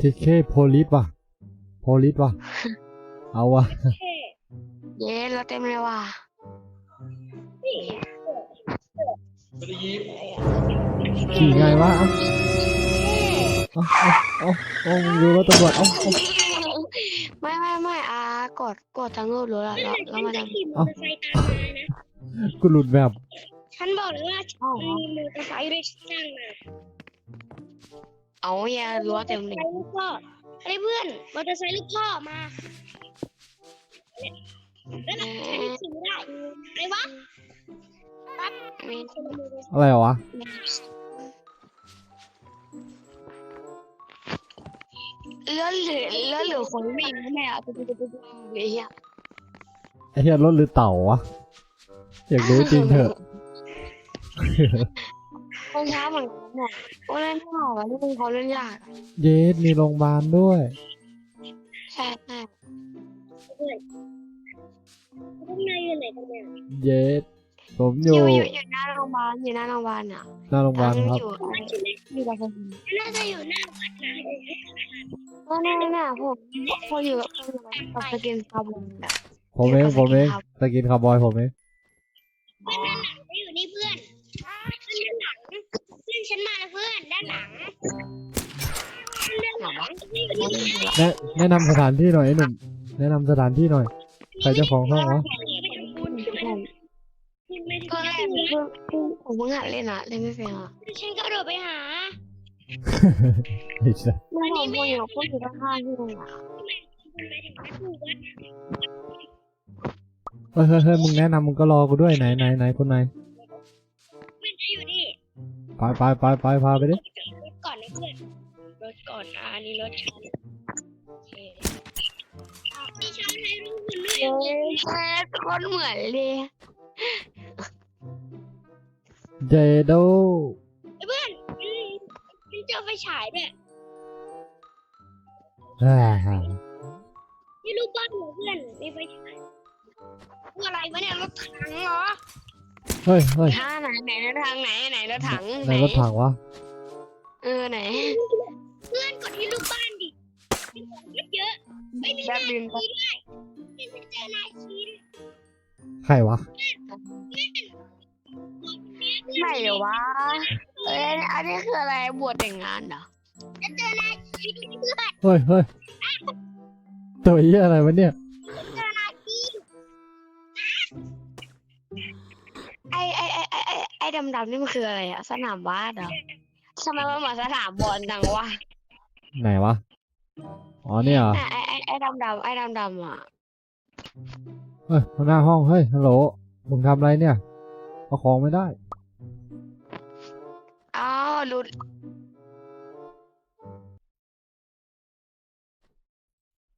ทีเคโพลิสว่ะ โพลิสว่ะ เอาว่ะ เย้เราเต็มเลยว่ะขี่ไงวะเอ้าเอ้าเอ้าเอ้าเอ้ามึงดูรถตำรวจเอ้าเอ้า ไม่ไม่ไม่อากดกดทั้งรูปรู้แล้วแล้วแล้วมาจะทำขี่มอเตอร์ไซค์ตามมานะ กูหลุดแบบ ฉันบอกเลยว่าฉันมีมอเตอร์ไซค์ด้วยสร้างมา เอาอย่ารั้วเต็มมอเลเตอยร์ไซค์ลูกพ่อเฮ้ยเพื่อนมอเตอร์ไซค์ลูกพ่อมาแล้วนะฉันขี่ไม่ได้อะไรวะปั๊บมีคนละมอเตอร์ไซค์อะไรวะเลือดเหลือเลือดเหลือคนวิ่งนะแม่อะตุ๊บตุ๊บตุ๊บตุ๊บเลยอะไอ้เหี้ยรถหรือเต่าวะอยากรู้จริงเถอะ คนช้าเหมือนกันเนี่ยโอ้เล่นไม่ออกอะนี่เป็นเขาเล่นยากอะเยสมีโรงพยาบาลด้วย ใช่ใช่พวกนายอยู่ไหนกันเนี่ยเยสผมออยู่ยู่อยู่อยู่หน้าโรงพยาบาลอยู่หน้าโรงพยาบาลอะหน้าโรงพยาบาลครับ อยู่อยู่กับคนน่าจะอยู่หน้าวัดนะก็แน่แน่ผมผมอยู่กับผมอยู่กับสกินคาร์บอนแบบผมเองผมเองสกินคาร์บอยผมเอง แนะแนะนำสถานที่หน่อยไอ้หนุ่มแนะนำสถานที่หน่อย ใครเจ้าของห้องวะไปทำบุญขึ้นไปผมขึ้นไปก็ถึงแรกเพิ่งผมเพิ่งหัดเล่นอะเล่นไม่เป็นอะฉันก็โดดไปหา ไอ้สัสวันนี้ไม่อยู่ก็อยู่ข้างๆที่โรงอะคุณไปถึงวัดถูกวัดเฮ้ยเฮ้ยเฮ้ยมึงแนะนำมึงก็รอกูด้วยไหนไหนไหนคนไหนมันจะอยู่นี่ไปไปไปไปพาไปดิรถก่อนนะเพื่อนรถ ก่อนอะอันนี้รถฉันโอเคอะพี่ชายให้รูปคุณด้วยเย้แค่คนเหมือนเลยเจโดเพื่อนอืมฉันเจอไฟฉายด้วยอ่านี่รูปบ้านของเพื่อนมีไฟฉายคืออะไรวะเนี่ยรถถังเหรอเฮ้ยเฮ้ยท่าไหนไหนรถถังไหนไหนรถถังในรถถังวะเออไหน เพื่อนกดที่รูปบ้านดิมีของเยอะไม่มีแบนาบคีบินด้วยไม่เจอนาคีด้วยใครวะ ไหนวะเอ้ยอันนี้คืออะไรบวชแต่งงานเหรอจะเจอนาคีด้วยเพื่อนเฮ้ยเฮ้ยตัวเหี้ยอะไรวะเนี่ย เจอนาคีไอไอไอไอไอไอดำดำๆนี่มันคืออะไรอะสนามบาสเหรอทำไมมันเหมือนสนามบอลจังวะ ไหนวะ อ๋อเนี่ยเหรอไอไอไอไอดำดำๆไอดำดำๆอะเฮ้ยหัวหน้าห้องเฮ้ยฮัลโหลมึงทำอะไรเนี่ยเอาของไม่ได้ อ้าวหลุด